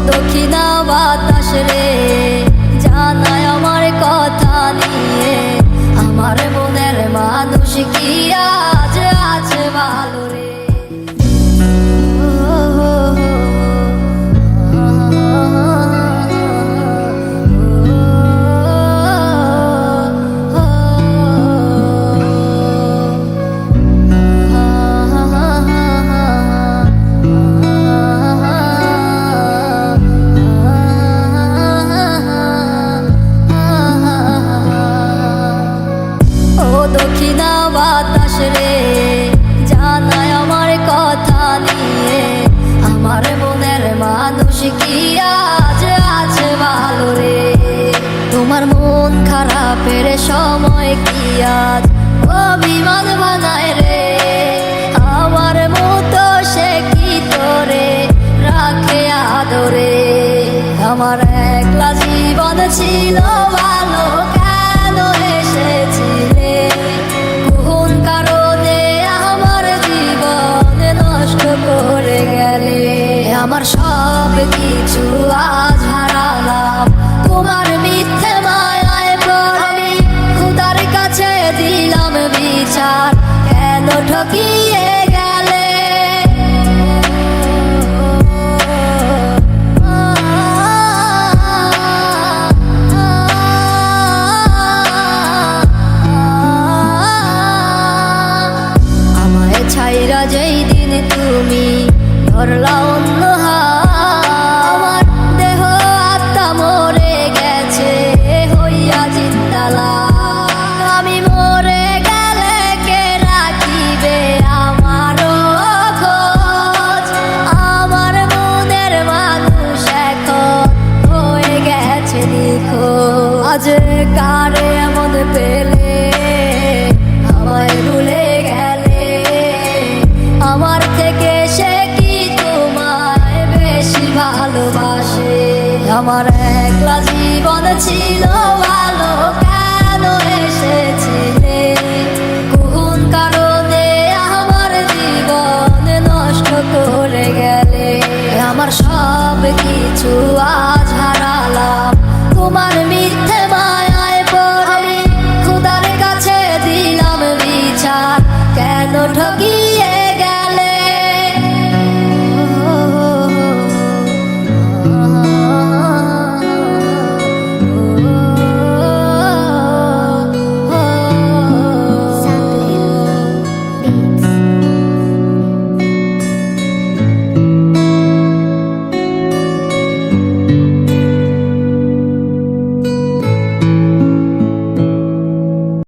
দক্ষিণা বাতাস রে। জানায় আমার কথা নিয়ে। আমার মনের মানুষ কি আজ রে জানায় আমার কথা নিয়ে। আমার মনের মানুষ কি আজ আছে ভালো রে? তোমার মন খারাপের সময় কি আজ অভিমান বানায় রে? আমার মতো সে কি তোরে রাখে আদরে? আমার একলা জীবন ছিল ভালো কিছু আজ হারালাম। তোমার মিথ্যে মায়ায় পড়ে খুদার কাছে দিলাম বিচার। কেন ঠকিয়ে আজ কারে এমন পেলে, আমায় ভুলে গেলে। আমার থেকে সে কি তোমায় বেশি ভালোবাসে? আমার একলা জীবন ছিল ভালো ঠকি